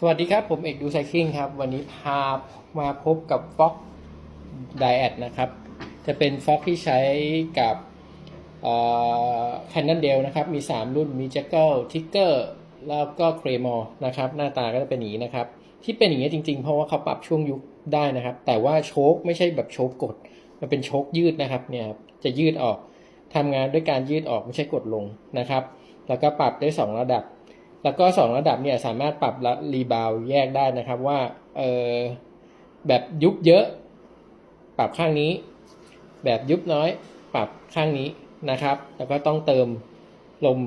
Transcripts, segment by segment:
สวัสดีครับ ผมเอกดูไซคลิงครับ วันนี้พามาพบกับ Fox Diet นะครับ จะเป็น Fox ที่ใช้กับแคนน n นเดลนะครับ มี 3 รุ่นมี Jackal Tiger แล้วก็ Claymore นะครับ หน้าตาก็จะเป็นอย่างนี้นะครับ ที่เป็นอย่างนี้จริงๆ เพราะว่าเขาปรับช่วงยุคได้นะครับ แต่ว่าโชคไม่ใช่แบบโชคกด มันเป็นโชคยืดนะครับเนี่ยครับจะยืดออกทำงานด้วยการยืดออกไม่ใช่กดลงนะครับ แล้วก็ปรับได้ 2 ระดับ แล้วก็ 2 ระดับเนี่ยสามารถปรับรีบาวแยกได้นะครับว่าเออแบบยุบเยอะ ปรับข้างนี้ แบบยุบน้อย ปรับข้างนี้นะครับ แล้วก็ต้องเติมลม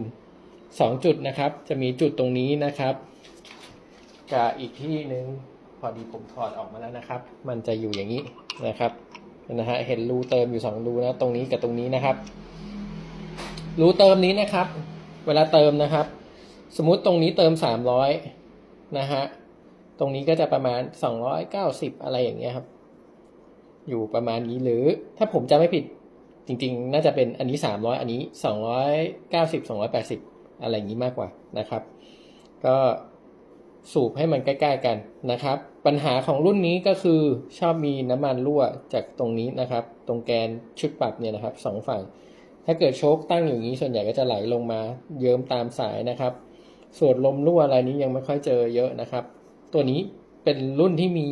2 จุดนะครับ จะมีจุดตรงนี้นะครับกับอีกที่หนึ่งพอดีผมถอดออกมาแล้วนะครับ มันจะอยู่อย่างนี้นะครับนะฮะเห็นรูเติมอยู่ 2 รูนะตรงนี้กับตรงนี้นะครับ รูเติมนี้นะครับ เวลาเติมนะครับ สมมุติตรงนี้เติม 300 นะฮะ ตรงนี้ก็จะประมาณ 290 อะไรอย่างเงี้ยครับ อยู่ประมาณนี้หรือถ้าผมจะไม่ผิดจริงๆ น่าจะเป็นอันนี้ 300 อันนี้ 290 280 อะไรอย่างนี้มากกว่านะครับ ก็สูบให้มันใกล้ๆกันนะครับ ปัญหาของรุ่นนี้ก็คือชอบมีน้ำมันรั่วจากตรงนี้นะครับ ตรงแกนชุดปรับเนี่ยนะครับสองฝั่ง ถ้าเกิดโชคตั้งอยู่อย่างนี้ส่วนใหญ่ก็จะไหลลงมาเยิ้มตามสายนะครับ ส่วนลมรั่วอะไรนี้ยังไม่ค่อยเจอเยอะนะครับ ตัวนี้เป็นรุ่นที่มี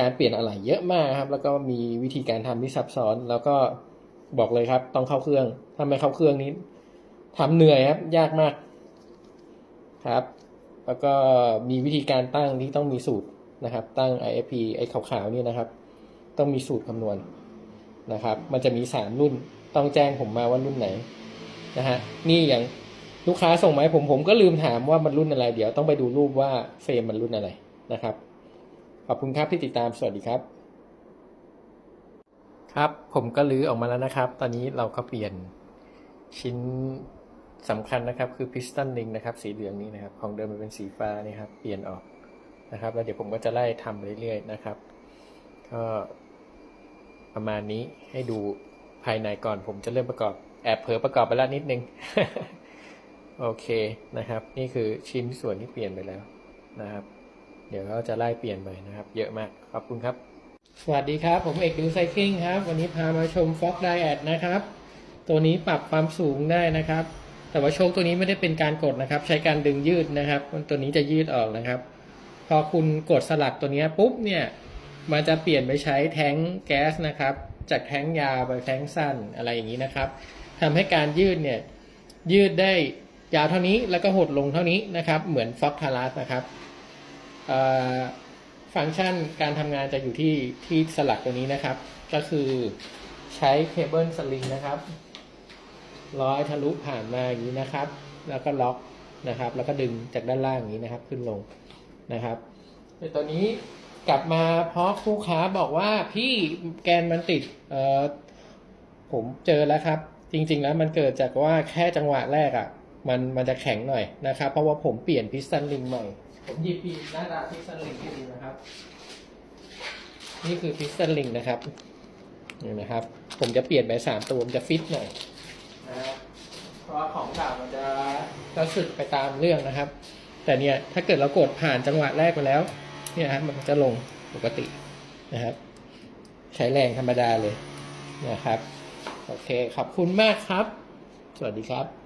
การเปลี่ยนอะไหล่เยอะมากครับ แล้วก็มีวิธีการทำที่ซับซ้อน แล้วก็บอกเลยครับ ต้องเข้าเครื่องถ้าไม่เข้าเครื่องนี้ทำเหนื่อยครับ ยากมากครับ แล้วก็มีวิธีการตั้งที่ต้องมีสูตรนะครับ ตั้ง IFP ไอ้ขาวๆนี่นะครับ ต้องมีสูตรคำนวณนะครับ มันจะมีสามรุ่นต้องแจ้งผมมาว่ารุ่นไหนนะฮะนี่อย่าง ลูกค้าส่งมาให้ผมผมก็ลืมถามว่ามันรุ่นอะไร เดี๋ยวต้องไปดูรูปว่าเฟรมมันรุ่นอะไรนะครับ ขอบคุณครับที่ติดตามสวัสดีครับ ครับผมก็ลื้อออกมาแล้วนะครับ ตอนนี้เราก็เปลี่ยนชิ้นสำคัญนะครับ คือพิสตันลิงนะครับ สีเหลืองนี้นะครับ ของเดิมมันเป็นสีฟ้านี่ครับเปลี่ยนออกนะครับ แล้วเดี๋ยวผมก็จะไล่ทำเรื่อยๆนะครับ ก็ประมาณนี้ให้ดูภายในก่อนผมจะเริ่มประกอบแอบเผลอประกอบไปแล้วนิดนึง โอเคนะครับ นี่คือชิ้นส่วนที่เปลี่ยนไปแล้วนะครับ เดี๋ยวเราจะไล่เปลี่ยนไปนะครับ เยอะมากขอบคุณครับ สวัสดีครับ ผมเอกดูไซคลิงครับ วันนี้พามาชม Fox Diet นะครับ ตัวนี้ปรับความสูงได้นะครับ แต่ว่าโชคตัวนี้ไม่ได้เป็นการกดนะครับ ใช้การดึงยืดนะครับตัวนี้จะยืดออกนะครับ พอคุณกดสลักตัวนี้ปุ๊บเนี่ยมันจะเปลี่ยนไปใช้แท้งแก๊สนะครับ จากแท้งยาวไปแท้งสั้นอะไรอย่างนี้นะครับทำให้การยืดเนี่ยยืดได้ ยาวเท่านี้แล้วก็หดลงเท่านี้นะครับ เหมือนฟ็อกทารัสนะครับฟังก์ชันการทำงานจะอยู่ที่ที่สลักตัวนี้นะครับ ก็คือใช้เคเบิลสลิงนะครับร้อยทะลุผ่านมาอย่างนี้นะครับ แล้วก็ล็อกนะครับ แล้วก็ดึงจากด้านล่างอย่างนี้นะครับ ขึ้นลงนะครับแต่ตัวนี้กลับมาเพราะคู่ค้าบอกว่าพี่แกนมันติดเออผมเจอแล้วครับ จริง ๆ แล้วมันเกิดจากว่าแค่จังหวะแรกอะ่ะ มันมันจะแข็งหน่อยนะครับ เพราะว่าผมเปลี่ยนพิสตันลิงใหม่ ผมหยิบปีหน้าตาพิสตันลิงให้ดูนะครับ นี่คือพิสตันลิงนะครับนี่นะครับ ผมจะเปลี่ยนไปสามตัวมันจะฟิตหน่อยนะครับเพราะว่าของเก่ามันจะจะสึกไปตามเรื่องนะครับ แต่เนี่ยถ้าเกิดเรากดผ่านจังหวะแรกไปแล้ว เนี่ยครับมันจะลงปกตินะครับ ใช้แรงธรรมดาเลยนะครับ โอเค ขอบคุณมากครับ สวัสดีครับ